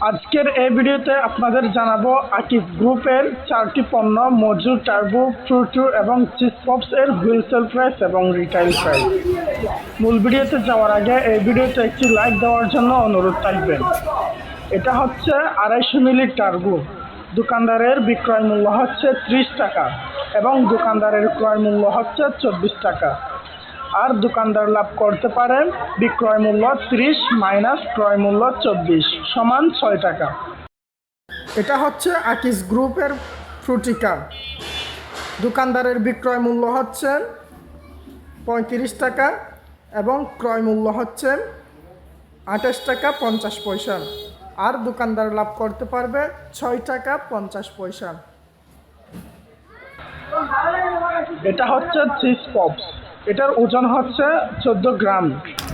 আজকের এই ভিডিওতে আপনাদের জানাব আকিব গ্রুপের চারটি পণ্য, মজু, টার্বো, ফ্রুটু এবং চিজ পপস এর হোলসেল প্রাইস এবং রিটেল প্রাইস মূল ভিডিওতে যাওয়ার আগে এই ভিডিওতে একটি লাইক দেওয়ার জন্য অনুরোধ থাকবেন এটা হচ্ছে আড়াইশো মিলি টার্বো। দোকানদারের বিক্রয় মূল্য হচ্ছে ত্রিশ টাকা এবং দোকানদারের ক্রয় মূল্য হচ্ছে চব্বিশ টাকা। আর দোকানদার লাভ করতে পারেন বিক্রয় মূল্য ত্রিশ মাইনাস ক্রয় মূল্য চব্বিশ সমান ছয় টাকা। এটা হচ্ছে আকিস গ্রুপের ফ্রুটিকা দোকানদারের বিক্রয় মূল্য হচ্ছে পঁয়ত্রিশ টাকা এবং ক্রয় মূল্য হচ্ছে আঠাশ টাকা পঞ্চাশ পয়সা। আর দোকানদার লাভ করতে পারবে ছয় টাকা পঞ্চাশ পয়সা। এটা হচ্ছে চিজ পপস। এটার ওজন হচ্ছে চোদ্দ গ্রাম।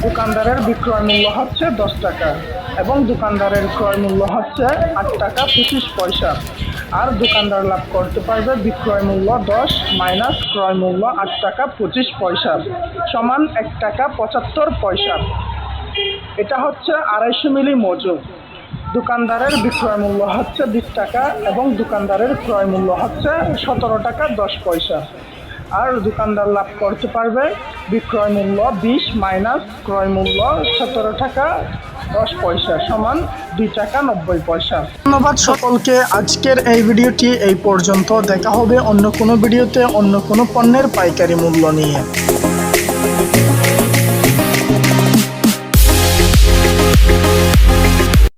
দোকানদারের বিক্রয় মূল্য হচ্ছে দশ টাকা এবং দোকানদারের ক্রয় মূল্য হচ্ছে আট টাকা পঁচিশ পয়সা। আর দোকানদার লাভ করতে পারবে বিক্রয় মূল্য দশ মাইনাস ক্রয় মূল্য আট টাকা পঁচিশ পয়সা সমান এক টাকা পঁচাত্তর পয়সা। এটা হচ্ছে আড়াইশো মিলি মজু দোকানদারের বিক্রয় মূল্য হচ্ছে বিশ টাকা এবং দোকানদারের ক্রয় মূল্য হচ্ছে সতেরো টাকা দশ পয়সা। আর দোকানদার লাভ করতে পারবে। বিক্রয় মূল্য বিশ মাইনাস ক্রয় মূল্য সতেরো টাকা, দশ পয়সা সমান দুই টাকা নব্বই পয়সা। ধন্যবাদ সকলকে। আজকের এই ভিডিওটি এই পর্যন্ত। দেখা হবে অন্য কোনো ভিডিওতে অন্য কোনো পণ্যের পাইকারি মূল্য নিয়ে।